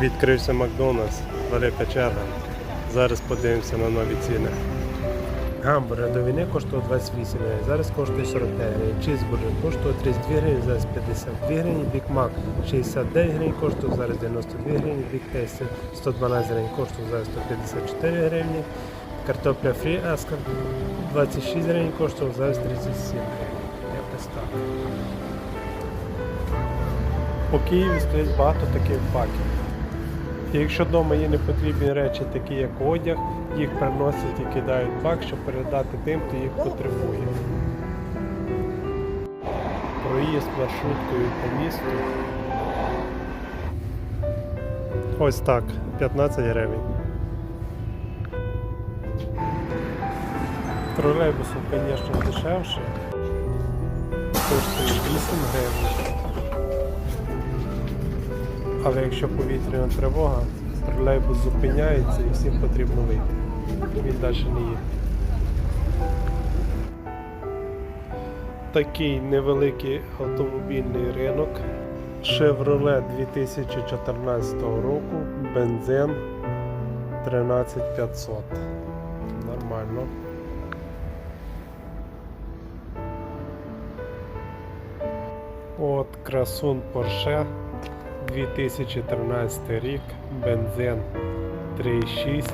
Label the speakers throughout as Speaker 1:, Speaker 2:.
Speaker 1: Відкрився Макдональдс, велика черга. Зараз подивимося на нові ціни. Гамбургер до війни коштував 28 гривень, зараз коштує 45 гривень. Чізбургер коштує 32 гривень, зараз 52 гривні. Бік Мак 69 гривень коштує, зараз 92 гривні. Бік Тесті 112 гривень коштує, зараз 154 гривні. Картопля фрі Аскар 26 гривень коштує, зараз 37 гривень. Якось так. По Києві стоїть багато таких баків. І якщо вдома є непотрібні речі, такі як одяг, їх приносять і кидають в бак, щоб передати тим, хто їх потребує. Проїзд маршруткою по місту. Ось так, 15 гривень. Тролейбусом, звісно, дешевше. Коштує 8 гривень. Але якщо повітряна тривога, тролейбус зупиняється і всім потрібно вийти. Він далі не їде. Такий невеликий автомобільний ринок. Chevrolet 2014 року, бензин 13500. Нормально. От красун Porsche 2013 рік, бензин 3,6,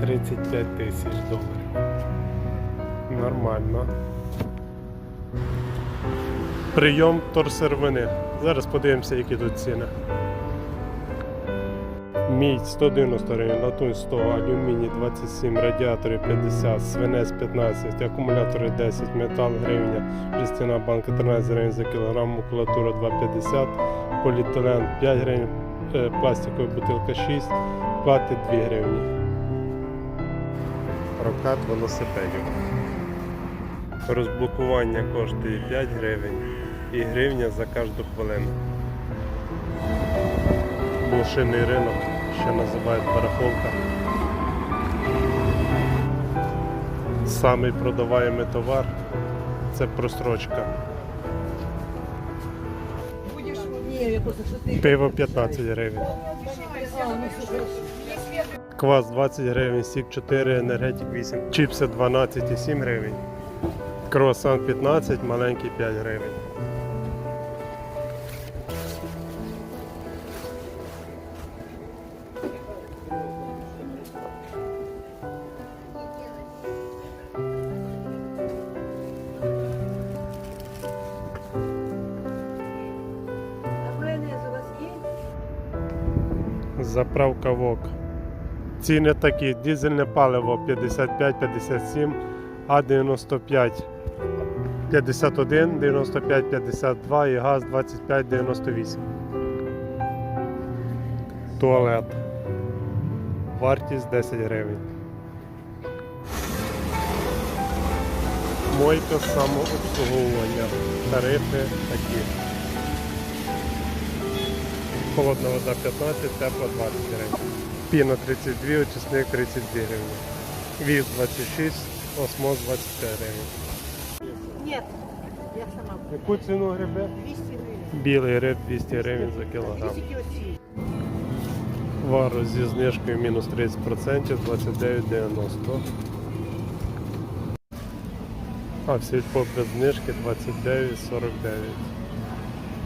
Speaker 1: 35 тисяч доларів. Нормально. Прийом торсервини. Зараз подивимося, які тут ціни. Мідь 190 гривень, латунь 100, алюміній 27, радіатори 50, свинець 15, акумулятори 10, метал гривня, жестяна банка 13 гривень за кілограм, макулатура 2,50, поліетилен 5 гривень, е, пластикова бутилка 6, плати 2 гривні. Прокат велосипедів. Розблокування коштує 5 гривень і гривня за кожну хвилину. Блошиний ринок, ще називають барахолка. Самий продаваємий товар це просрочка. Пиво 15 гривень. Квас 20 гривень, сік 4, енергетик 8, чіпси 12 і 7 гривень. Круасан 15, маленький 5 гривень. Заправка ВОК. Ціни такі: дизельне паливо 55-57, А95 51, 95, 52 і газ 25, 98. Туалет. Вартість 10 гривень. Мойка самообслуговування. Тарифи такі. Холодна вода 15, тепла 20 гривень. Піна 32, очисник 32 гривні. Віз 26, осмоз 25 гривень.
Speaker 2: Нет, я сама.
Speaker 1: Яку ціну гриби?
Speaker 2: 200 гривен.
Speaker 1: Білий гриб 200 гривень за кілограм.
Speaker 2: 10
Speaker 1: Вару зі знижкою мінус 30%, 29,90. А в сільпо без знижки 29,49.